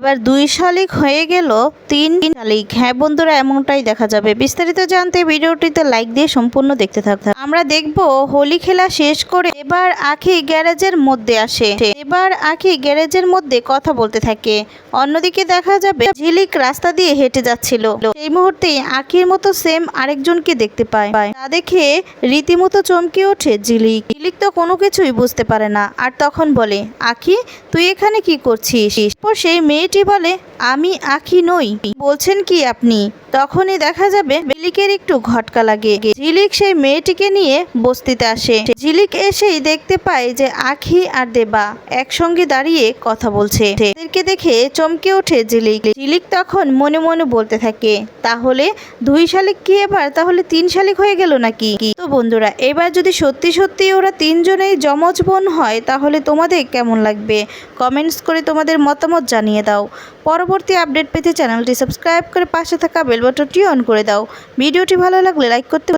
এবার দুই শালিক হয়ে গেল তিন শালিক। হ্যাঁ বন্ধুরা, এমনটাই দেখা যাবে। বিস্তারিত জানতে ভিডিওটিতে লাইক দিয়ে সম্পূর্ণ দেখতে থাকতে আমরা দেখব হোলি খেলা শেষ করে এবার আখি গ্যারেজের মধ্যে আসে। এবার আখি গ্যারেজের মধ্যে কথা বলতে থাকে। অন্যদিকে দেখা যাবে ঝিলিক রাস্তা দিয়ে হেঁটে যাচ্ছিল। সেই মুহূর্তে আখির মতো সেম আরেকজনকে দেখতে পায়। তা দেখে রীতিমতো চমকে ওঠে ঝিলিক। ঝিলিক তো কোনো কিছুই বুঝতে পারে না। আর তখন বলে, আখি, তুই এখানে কি করছিস? সেই মেয়েটি বলে, আমি আখি নই। বলছেন কি আপনি? তখনই দেখা যাবে ঝিলিকের একটু ঘটকা লাগে। ঝিলিক সেই মেয়েটিকে নিয়ে বস্তিতে আসে। ঝিলিক এসেই দেখতে পায় যে আখি আর দেবা একসঙ্গে দাঁড়িয়ে কথা বলছে। এদেরকে দেখে চমকে ওঠে ঝিলিক। ঝিলিক তখন মনে মনে বলতে থাকে, তাহলে দুই শালিক কি এবার? তাহলে তিন শালিক হয়ে গেল নাকি? তো বন্ধুরা, এবার যদি সত্যি সত্যি ওরা তিনজনেই যমজ বোন হয়, তাহলে তোমাদের কেমন লাগবে? কমেন্টস করে তোমাদের মতামত জানিয়ে দাও। পরবর্তী আপডেট পেতে চ্যানেলটি সাবস্ক্রাইব করে পাশে থাকা বেল বাটনটি অন করে দাও। ভিডিওটি ভালো লাগলে লাইক করতে